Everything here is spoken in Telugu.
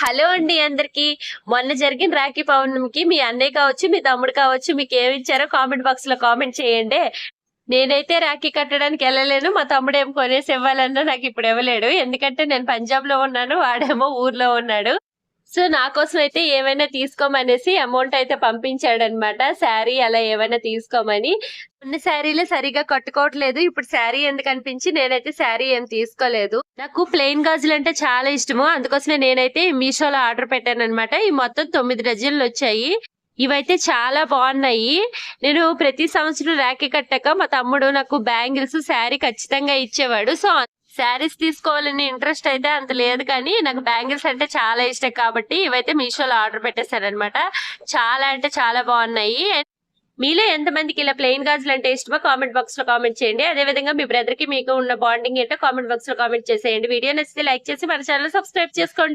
హలో అండి అందరికి. మొన్న జరిగిన రాఖీ పౌర్ణమికి మీ అన్నయ్య కావచ్చు మీ తమ్ముడు కావచ్చు మీకు ఏమిచ్చారో కామెంట్ బాక్స్లో కామెంట్ చేయండి. నేనైతే రాఖీ కట్టడానికి వెళ్ళలేను మా తమ్ముడు ఏం కొనేసి ఇవ్వాలన్నా నాకు ఇప్పుడు ఇవ్వలేడు. ఎందుకంటే నేను పంజాబ్లో ఉన్నాను వాడేమో ఊర్లో ఉన్నాడు. సో నా కోసం అయితే ఏమైనా తీసుకోమనేసి అమౌంట్ అయితే పంపించాడు అనమాట శారీ అలా ఏమైనా తీసుకోమని. ఉన్న శారీలు సరిగా కట్టుకోవట్లేదు. ఇప్పుడు శారీ ఎందుకు అనిపించి నేనైతే శారీ ఏం తీసుకోలేదు. నాకు ప్లెయిన్ గాజులు అంటే చాలా ఇష్టము. అందుకోసమే నేనైతే మీషోలో ఆర్డర్ పెట్టాను అనమాట ఈ మొత్తం తొమ్మిది డజన్లు వచ్చాయి. ఇవైతే చాలా బాగున్నాయి. నేను ప్రతి సంవత్సరం రాఖీ కట్టాక మా తమ్ముడు నాకు బ్యాంగిల్స్ శారీ ఖచ్చితంగా ఇచ్చేవాడు. సో శారీస్ తీసుకోవాలని ఇంట్రెస్ట్ అయితే అంత లేదు కానీ నాకు బ్యాంగిల్స్ అంటే చాలా ఇష్టం కాబట్టి ఇవైతే మీషోలో ఆర్డర్ పెట్టేశారనమాట చాలా అంటే చాలా బాగున్నాయి. మీలో ఎంతమందికి ఇలా ప్లెయిన్ గాజులు అంటే ఇష్టమో కామెంట్ బాక్స్లో కామెంట్ చేయండి. అదే విధంగా మీ బ్రదర్కి మీకు ఉన్న బాండింగ్ ఏంటో కామెంట్ బాక్స్లో కామెంట్ చేసేయండి. వీడియో నచ్చితే లైక్ చేసి మన ఛానల్ సబ్స్క్రైబ్ చేసుకోండి.